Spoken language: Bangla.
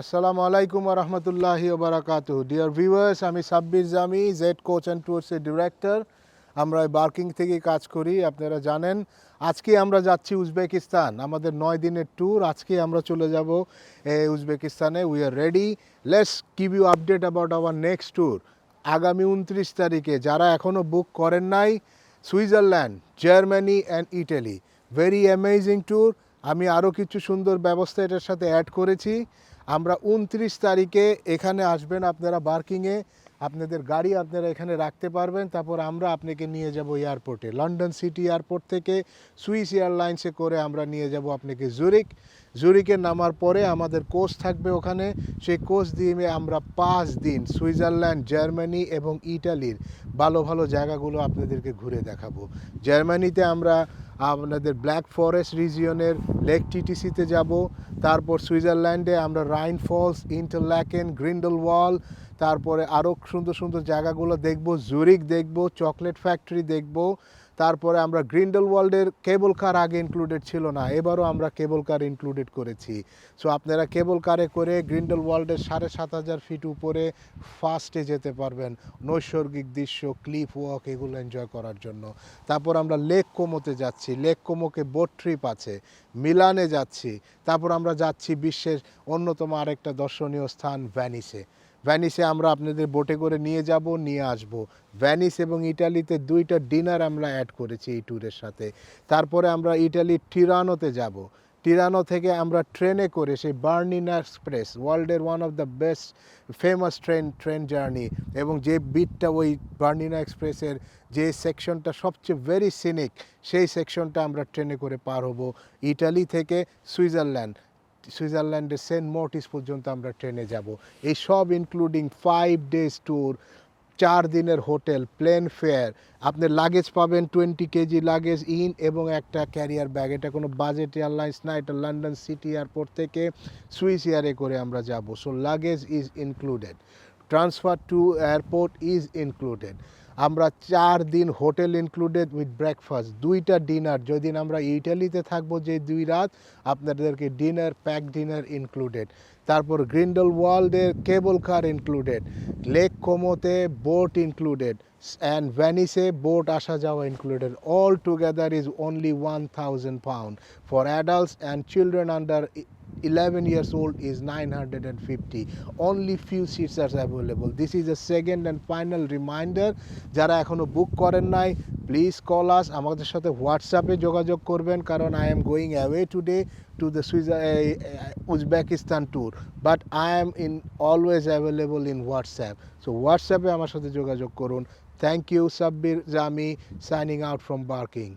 আসসালামু আলাইকুম রহমতুল্লাহি ওবরাকাত ডিয়ার ভিউয়ার্স আমি Sabbir Jami Z coach and ট্যুরসের director আমরা বার্কিং থেকে কাজ করি, আপনারা জানেন। আজকে আমরা যাচ্ছি উজবেকিস্তান। আমাদের নয় দিনের ট্যুর আজকে আমরা চলে যাব উজবেকিস্তানে। We are ready let's give you update about our next tour আগামী উনত্রিশ তারিখে যারা এখনও বুক করেন নাই, Switzerland, Germany and Italy. Very amazing tour আমি আরও কিছু সুন্দর ব্যবস্থা এটার সাথে অ্যাড করেছি। আমরা উনত্রিশ তারিখে এখানে আসবেন আপনারা বার্কিংয়ে আপনাদের গাড়ি আপনারা এখানে রাখতে পারবেন। তারপর আমরা আপনাকে নিয়ে যাব এয়ারপোর্টে। লন্ডন সিটি এয়ারপোর্ট থেকে সুইস এয়ারলাইন্সে করে আমরা নিয়ে যাব আপনাকে জুরিক জুরিকে নামার পরে আমাদের কোচ থাকবে ওখানে। সেই কোচ দিয়ে আমরা পাঁচ দিন সুইজারল্যান্ড, জার্মানি এবং ইটালির ভালো ভালো জায়গাগুলো আপনাদেরকে ঘুরে দেখাবো। জার্মানিতে আমরা আপনাদের ব্ল্যাক ফরেস্ট রিজিয়নের লেক টিটিসিতে যাব। তারপর সুইজারল্যান্ডে আমরা Rhine false Interlaken Grindelwald তারপরে আরও সুন্দর সুন্দর জায়গাগুলো দেখব জুরিক দেখব চকলেট ফ্যাক্টরি দেখব। তারপরে আমরা গ্রিন্ডল ওয়ার্ল্ডের কেবল কার আগে ইনক্লুডেড ছিল না, এবারও আমরা কেবল কার ইনক্লুডেড করেছি। সো আপনারা কেবল কারে করে গ্রিন্ডল ওয়ার্ল্ডের সাড়ে সাত হাজার ফিট উপরে ফার্স্টে যেতে পারবেন, নৈসর্গিক দৃশ্য ক্লিফ ওয়াক এগুলো এনজয় করার জন্য। তারপর আমরা লেক কোমোতে যাচ্ছি লেক কোমোকে বোট ট্রিপ আছে মিলানে যাচ্ছি, তারপর আমরা যাচ্ছি বিশ্বের অন্যতম আরেকটা দর্শনীয় স্থান ভ্যানিসে ভ্যানিসে আমরা আপনাদের বোটে করে নিয়ে যাব, নিয়ে আসব। ভ্যানিস এবং ইটালিতে দুইটা ডিনার আমরা অ্যাড করেছি এই ট্যুরের সাথে। তারপরে আমরা ইটালির টিরানোতে যাব। টিরানো থেকে আমরা ট্রেনে করে সেই বার্নিনা এক্সপ্রেস ওয়ার্ল্ডের one of the best famous train train journey এবং যে বিটটা ওই বার্নিনা এক্সপ্রেসের যে সেকশনটা সবচেয়ে ভেরি সিনিক সেই সেকশনটা আমরা ট্রেনে করে পার হব। ইটালি থেকে সুইজারল্যান্ড সুইজারল্যান্ডের সেন্ট মর্টিস পর্যন্ত আমরা ট্রেনে যাব। এই সব ইনক্লুডিং ফাইভ ডেজ ট্যুর চার দিনের হোটেল প্লেন ফেয়ার আপনি লাগেজ পাবেন টোয়েন্টি কেজি লাগেজ ইন এবং একটা ক্যারিয়ার ব্যাগ এটা কোনো বাজেট এয়ারলাইন্স না, এটা লন্ডন সিটি এয়ারপোর্ট থেকে সুইস এয়ারে করে আমরা যাব। So luggage is included transfer to airport is included আমরা চার দিন হোটেল ইনক্লুডেড উইথ ব্রেকফাস্ট দুইটা ডিনার যেদিন আমরা ইটালিতে থাকব, যে দুই রাত, আপনাদেরকে ডিনার প্যাক ডিনার ইনক্লুডেড তারপর গ্রিন্ডল ওয়ার্ল্ডের কেবল কার ইনক্লুডেড লেক কোমোতে বোট ইনক্লুডেড অ্যান্ড ভ্যানিসে বোট আসা যাওয়া included all together is only one thousand pound for adults and children under 11 years old is 950 only few seats are available this is a second and final reminder যারা এখনো বুক করেন নাই প্লিজ কল আস আমাদের সাথে হোয়াটসঅ্যাপে যোগাযোগ করবেন কারণ I am going away today to the Switzer Uzbekistan tour but I am in always available in WhatsApp so হোয়াটসঅ্যাপে আমার সাথে যোগাযোগ করুন thank you Sabbir Jami signing out from Barking